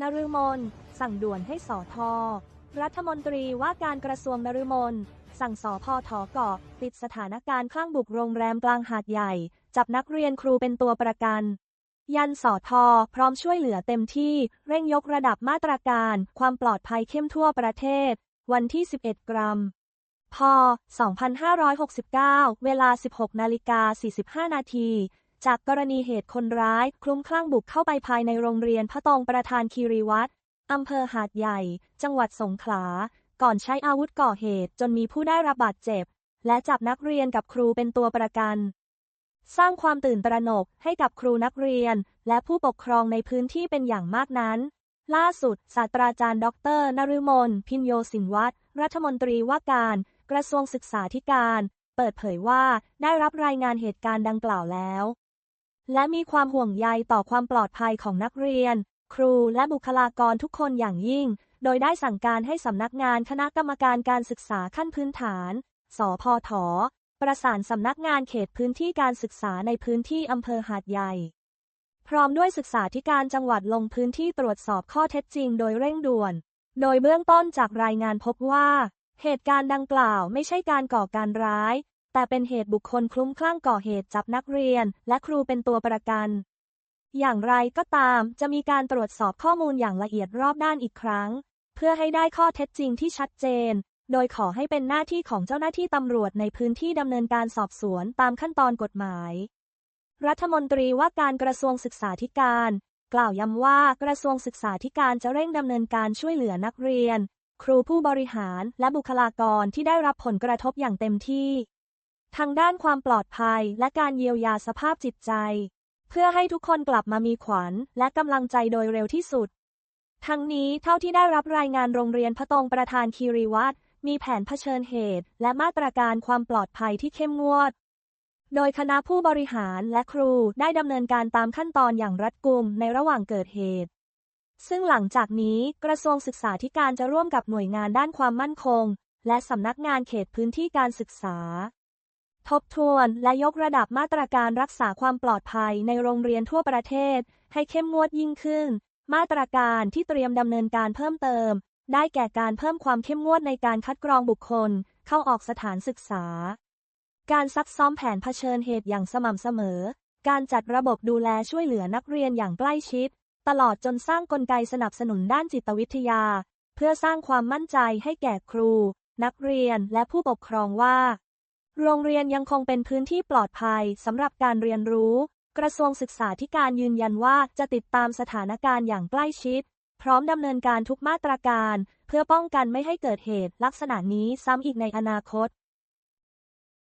นฤมลสั่งด่วนให้สอทอรัฐมนตรีว่าการกระทรวงนฤมลสั่งสอพอถอเกาะติดสถานการณ์คลั่งบุกโรงแรมกลางหาดใหญ่ จับนักเรียนครูเป็นตัวประกัน ยันสอทอพร้อมช่วยเหลือเต็มที่เร่งยกระดับมาตรการ ความปลอดภัยเข้มทั่วประเทศ วันที่ 11 กรัมพ 2569 เวลา 16นาฬิกา45 นาที จากกรณีเหตุคนร้ายคลุ้มคลั่งบุกเข้าไปภายในโรงเรียนพระตองประธานคีรีวัตรอำเภอหาดใหญ่ จังหวัดสงขลา ก่อนใช้อาวุธก่อเหตุจนมีผู้ได้รับบาดเจ็บ และจับนักเรียนกับครูเป็นตัวประกัน สร้างความตื่นตระหนกให้กับครูนักเรียน และผู้ปกครองในพื้นที่เป็นอย่างมากนั้น ล่าสุด ศาสตราจารย์ดอกเตอรนฤมลพินโยสินวัตรรัฐมนตรีว่าการ กระทรวงศึกษาธิการ เปิดเผยว่าได้รับรายงานเหตุการณ์ดังกล่าวแล้ว และมีความห่วงใยต่อความปลอดภัยของนักเรียน ครูและบุคลากรทุกคนอย่างยิ่ง โดยได้สั่งการให้สำนักงานคณะกรรมการการศึกษาขั้นพื้นฐาน สพท ประสานสำนักงานเขตพื้นที่การศึกษาในพื้นที่อำเภอหาดใหญ่ พร้อมด้วยศึกษาธิการจังหวัดลงพื้นที่ตรวจสอบข้อเท็จจริงโดยเร่งด่วน โดยเบื้องต้นจากรายงานพบว่า เหตุการณ์ดังกล่าวไม่ใช่การก่อการร้าย แต่เป็นเหตุบุคคลคลุ้มคลั่งก่อเหตุจับนักเรียน และครูเป็นตัวประกัน อย่างไรก็ตามจะมีการตรวจสอบข้อมูลอย่างละเอียดรอบด้านอีกครั้ง เพื่อให้ได้ข้อเท็จจริงที่ชัดเจน โดยขอให้เป็นหน้าที่ของเจ้าหน้าที่ตำรวจในพื้นที่ดำเนินการสอบสวนตามขั้นตอนกฎหมาย รัฐมนตรีว่าการกระทรวงศึกษาธิการ กล่าวย้ำว่ากระทรวงศึกษาธิการจะเร่งดำเนินการช่วยเหลือนักเรียน ครูผู้บริหารและบุคลากรที่ได้รับผลกระทบอย่างเต็มที่ ทางด้านความปลอดภัยและการเยียวยาสภาพจิตใจ เพื่อให้ทุกคนกลับมามีขวัญและกำลังใจโดยเร็วที่สุด ทั้งนี้เท่าที่ได้รับรายงานโรงเรียนพระตรงประธานคีรีวัตรมีแผนเผชิญเหตุ และมาตรการความปลอดภัยที่เข้มงวด โดยคณะผู้บริหารและครูได้ดำเนินการตามขั้นตอนอย่างรัดกุมในระหว่างเกิดเหตุ ซึ่งหลังจากนี้กระทรวงศึกษาธิการจะร่วมกับหน่วยงานด้านความมั่นคง และสำนักงานเขตพื้นที่การศึกษา ทบทวนและยกระดับมาตรการรักษาความปลอดภัยในโรงเรียนทั่วประเทศ ให้เข้มงวดยิ่งขึ้น มาตรการที่เตรียมดำเนินการเพิ่มเติม ได้แก่การเพิ่มความเข้มงวดในการคัดกรองบุคคล เข้าออกสถานศึกษา การซักซ้อมแผนเผชิญเหตุอย่างสม่ำเสมอ การจัดระบบดูแลช่วยเหลือนักเรียนอย่างใกล้ชิด ตลอดจนสร้างกลไกสนับสนุนด้านจิตวิทยา เพื่อสร้างความมั่นใจให้แก่ครู นักเรียนและผู้ปกครองว่า โรงเรียนยังคงเป็นพื้นที่ปลอดภัยสำหรับการเรียนรู้ กระทรวงศึกษาธิการยืนยันว่าจะติดตามสถานการณ์อย่างใกล้ชิด พร้อมดำเนินการทุกมาตรการ เพื่อป้องกันไม่ให้เกิดเหตุลักษณะนี้ซ้ำอีกในอนาคต